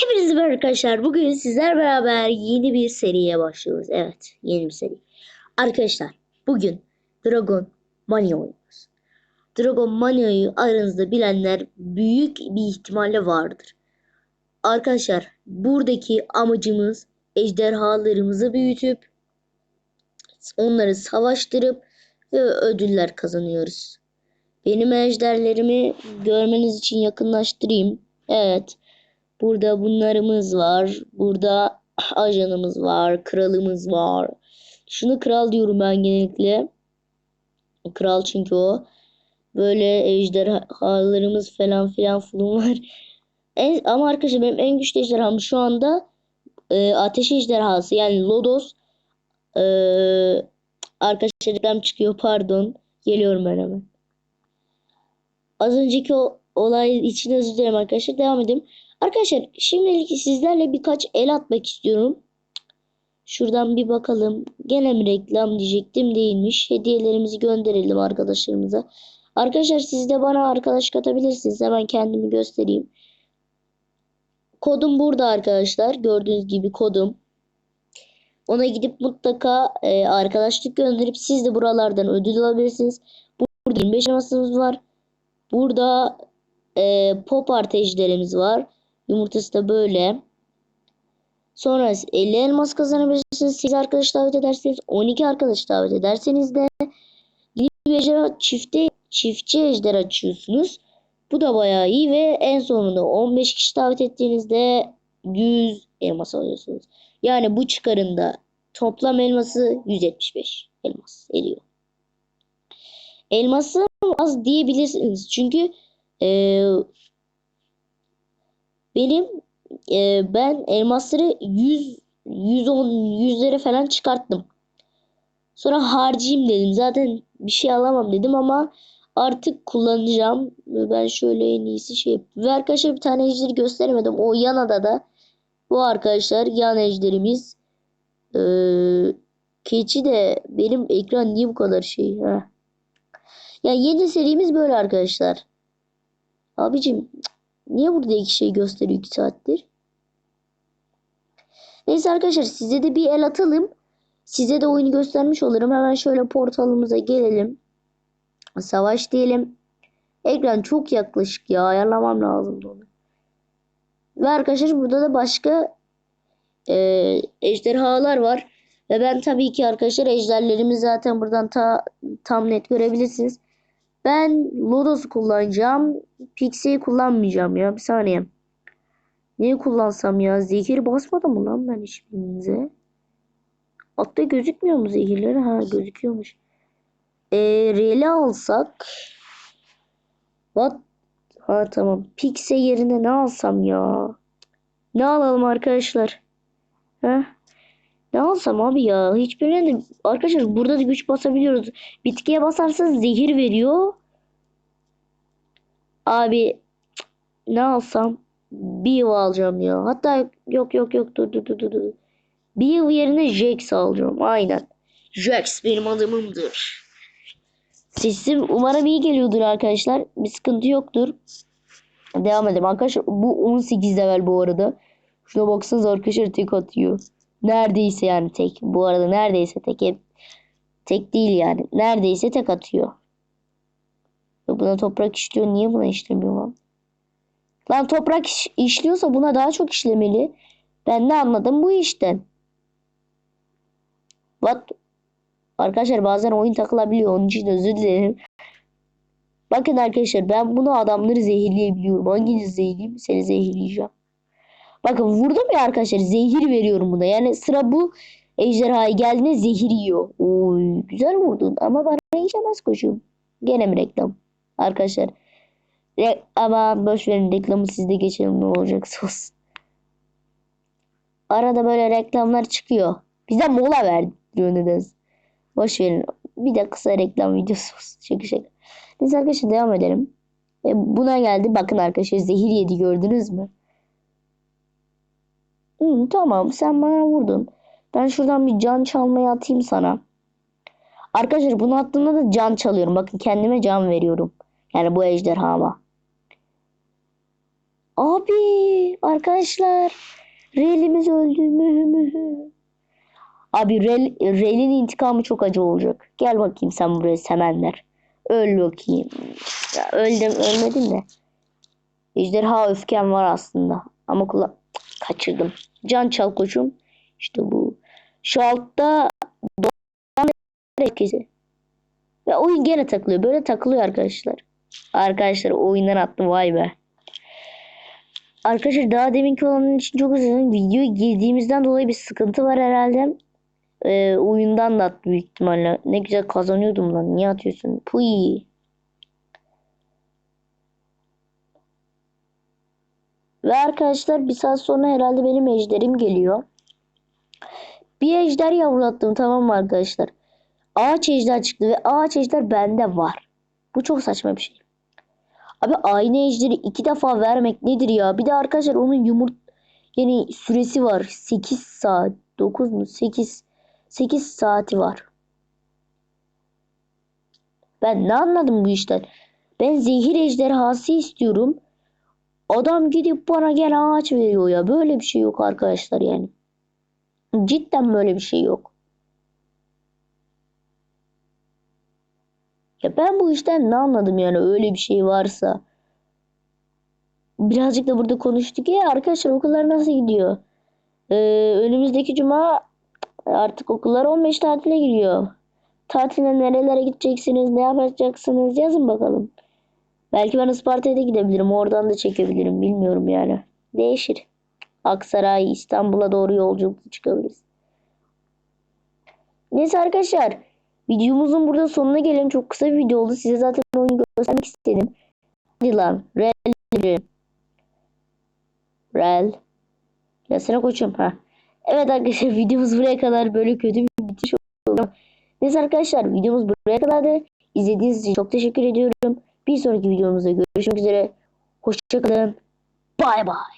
Hepinize merhaba arkadaşlar. Bugün sizler beraber yeni bir seriye başlıyoruz. Evet, yeni bir seri. Arkadaşlar, bugün Dragon Mania oynuyoruz. Dragon Mania'yı aranızda bilenler büyük bir ihtimalle vardır. Arkadaşlar, buradaki amacımız ejderhalarımızı büyütüp onları savaştırıp ve ödüller kazanıyoruz. Benim ejderlerimi görmeniz için yakınlaştırayım. Evet. Burada bunlarımız var. Burada ajanımız var. Kralımız var. Şunu kral diyorum ben genellikle. Kral çünkü o. Böyle ejderhalarımız falan filan fulum var. En, ama arkadaşlar benim en güçlü ejderham şu anda e, ateş ejderhası yani Lodos. E, arkadaşlar reklam çıkıyor pardon. Geliyorum ben hemen. Az önceki o olay için özür dilerim arkadaşlar. Devam edelim. Arkadaşlar şimdilik sizlerle birkaç el atmak istiyorum. Şuradan bir bakalım. Gene mi reklam diyecektim değilmiş. Hediyelerimizi gönderelim arkadaşlarımıza. Arkadaşlar siz de bana arkadaş katabilirsiniz. Hemen kendimi göstereyim. Kodum burada arkadaşlar. Gördüğünüz gibi kodum. Ona gidip mutlaka e, arkadaşlık gönderip siz de buralardan ödül alabilirsiniz. Burada 25 elmasımız var. Burada e, pop artejlerimiz var. Yumurtası da böyle. Sonra 50 elmas kazanabilirsiniz. 8 arkadaş davet ederseniz 12 arkadaş davet ederseniz de bir ejderha çifte çiftçi ejder açıyorsunuz. Bu da bayağı iyi ve en sonunda 15 kişi davet ettiğinizde 100 elmas alıyorsunuz. Yani bu çıkarında toplam elması 175 elmas ediyor. Elması az diyebilirsiniz. Çünkü e, benim e, ben elmasları 100 110 yüzlere falan çıkarttım. Sonra harcayayım dedim. Zaten bir şey alamam dedim ama artık kullanacağım. Ben şöyle en iyisi şey yapayım. Ve arkadaşlar bir tane ejderi gösteremedim. O yan adada bu arkadaşlar yan ejderimiz. Ee, keçi de benim ekran niye bu kadar şey? Heh. Yani yeni serimiz böyle arkadaşlar. Abicim niye burada iki şey gösteriyor iki saattir? Neyse arkadaşlar size de bir el atalım. Size de oyunu göstermiş olurum. Hemen şöyle portalımıza gelelim. Savaş diyelim. Ekran çok yaklaşık ya. Ayarlamam lazım onu. Ve arkadaşlar burada da başka e, ejderhalar var. Ve ben tabii ki arkadaşlar ejderlerimi zaten buradan ta, tam net görebilirsiniz. Ben Lodos'u kullanacağım. Pixie'yi kullanmayacağım ya. Bir saniye. Neyi kullansam ya? Zehir basmadım mı lan ben hiçbirinize? Altta gözükmüyor mu zehirleri? Ha gözüküyormuş. Eee Rel'i alsak. What? Ha tamam. Pixie yerine ne alsam ya? Ne alalım arkadaşlar? Heh. Ne alsam abi ya? Hiçbirine de... Arkadaşlar burada da güç basabiliyoruz. Bitkiye basarsanız zehir veriyor. Abi ne alsam? Bir alacağım ya. Hatta yok yok yok dur dur dur dur. Bir yerine Jax alacağım. Aynen. Jax benim adımımdır. Sesim umarım iyi geliyordur arkadaşlar. Bir sıkıntı yoktur. Devam edelim arkadaşlar. Bu 18 level bu arada. Şuna baksanız arkadaşlar tek atıyor. Neredeyse yani tek. Bu arada neredeyse tek. Hep tek değil yani. Neredeyse tek atıyor. Buna toprak işliyor. Niye buna işlemiyor lan? Lan toprak iş, işliyorsa buna daha çok işlemeli. Ben ne anladım bu işten? What? Arkadaşlar bazen oyun takılabiliyor. Onun için özür dilerim. Bakın arkadaşlar ben bunu adamları zehirleyebiliyorum. Hanginizi zehirleyeyim? Seni zehirleyeceğim. Bakın vurdum ya arkadaşlar. Zehir veriyorum buna. Yani sıra bu ejderhaya geldiğinde zehir yiyor. Oy, güzel vurdun. Ama bana işlemez koçum. Gene mi reklam? Arkadaşlar. Re ama boş verin reklamı sizde geçelim ne olacaksa olsun. Arada böyle reklamlar çıkıyor. Bize mola verdi diyor nedense. Boş verin. Bir de kısa reklam videosu olsun. Şaka şaka. Neyse arkadaşlar devam edelim. E, buna geldi. Bakın arkadaşlar zehir yedi gördünüz mü? Hı, tamam sen bana vurdun. Ben şuradan bir can çalmaya atayım sana. Arkadaşlar bunu attığımda da can çalıyorum. Bakın kendime can veriyorum. Yani bu ejderhama. Abi arkadaşlar. Relimiz öldü mü mü? Abi Rel, Rel'in intikamı çok acı olacak. Gel bakayım sen buraya Semenler. Öl bakayım. Ya öldüm ölmedim de. Ejderha öfkem var aslında. Ama kula kaçırdım. Can çal koçum. İşte bu. Şu altta dolan herkesi. Ve oyun gene takılıyor. Böyle takılıyor arkadaşlar. Arkadaşlar oyundan attım vay be. Arkadaşlar daha deminki olanın için çok dilerim. Videoya girdiğimizden dolayı bir sıkıntı var herhalde. Ee, oyundan da attı büyük ihtimalle. Ne güzel kazanıyordum lan. Niye atıyorsun? Puy. Ve arkadaşlar bir saat sonra herhalde benim ejderim geliyor. Bir ejder yavrulattım tamam mı arkadaşlar? Ağaç ejder çıktı ve ağaç ejder bende var. Bu çok saçma bir şey. Abi aynı ejderi iki defa vermek nedir ya? Bir de arkadaşlar onun yumurt yani süresi var. 8 saat. 9 mu? 8 8 saati var. Ben ne anladım bu işten? Ben zehir ejderhası istiyorum. Adam gidip bana gel ağaç veriyor ya. Böyle bir şey yok arkadaşlar yani. Cidden böyle bir şey yok. Ya ben bu işten ne anladım yani öyle bir şey varsa. Birazcık da burada konuştuk ya arkadaşlar okullar nasıl gidiyor? Ee, önümüzdeki cuma artık okullar 15 tatile giriyor. Tatile nerelere gideceksiniz, ne yapacaksınız yazın bakalım. Belki ben Isparta'ya da gidebilirim. Oradan da çekebilirim. Bilmiyorum yani. Değişir. Aksaray, İstanbul'a doğru yolculuk çıkabiliriz. Neyse arkadaşlar. Videomuzun burada sonuna gelelim. Çok kısa bir video oldu. Size zaten oyunu göstermek istedim. Hadi lan. Rel. Rel. Yasına koçum. Ha. Evet arkadaşlar videomuz buraya kadar böyle kötü bir bitiş oldu. Neyse arkadaşlar videomuz buraya kadardı. İzlediğiniz için çok teşekkür ediyorum. Bir sonraki videomuzda görüşmek üzere. Hoşçakalın. Bay bay.